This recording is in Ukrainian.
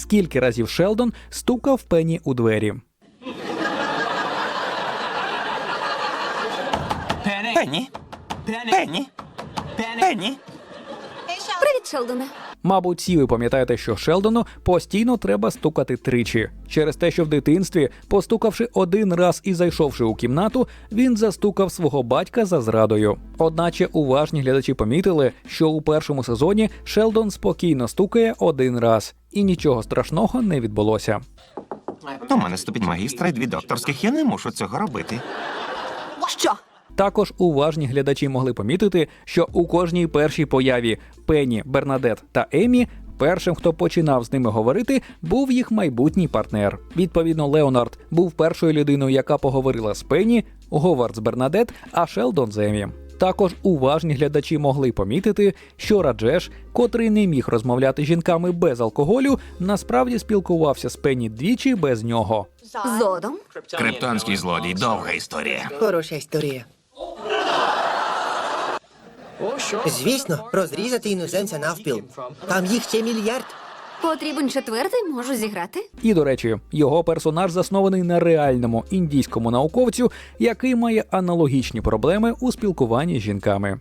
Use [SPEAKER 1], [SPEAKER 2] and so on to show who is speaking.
[SPEAKER 1] скільки разів Шелдон стукав Пенні у двері.
[SPEAKER 2] Пенні? Пенні? Пенні?
[SPEAKER 3] Привіт, Шелдоне.
[SPEAKER 1] Мабуть, всі ви пам'ятаєте, що Шелдону постійно треба стукати тричі. Через те, що в дитинстві, постукавши один раз і зайшовши у кімнату, він застукав свого батька за зрадою. Одначе уважні глядачі помітили, що у першому сезоні Шелдон спокійно стукає один раз, і нічого страшного не відбулося.
[SPEAKER 2] У мене ступінь магістра і дві докторських. Я не мушу цього робити.
[SPEAKER 3] Що?
[SPEAKER 1] Також уважні глядачі могли помітити, що у кожній першій появі Пенні, Бернадет та Емі першим, хто починав з ними говорити, був їх майбутній партнер. Відповідно, Леонард був першою людиною, яка поговорила з Пенні, Говард з Бернадет, а Шелдон з Емі. Також уважні глядачі могли помітити, що Раджеш, котрий не міг розмовляти з жінками без алкоголю, насправді спілкувався з Пенні двічі без нього.
[SPEAKER 3] Зодом?
[SPEAKER 2] Криптонський злодій, довга історія.
[SPEAKER 4] Хороша історія. Звісно, розрізати іноземця навпіл. Там їх ще мільярд.
[SPEAKER 3] Потрібен четвертий, можу зіграти.
[SPEAKER 1] І до речі, його персонаж заснований на реальному індійському науковцю, який має аналогічні проблеми у спілкуванні з жінками.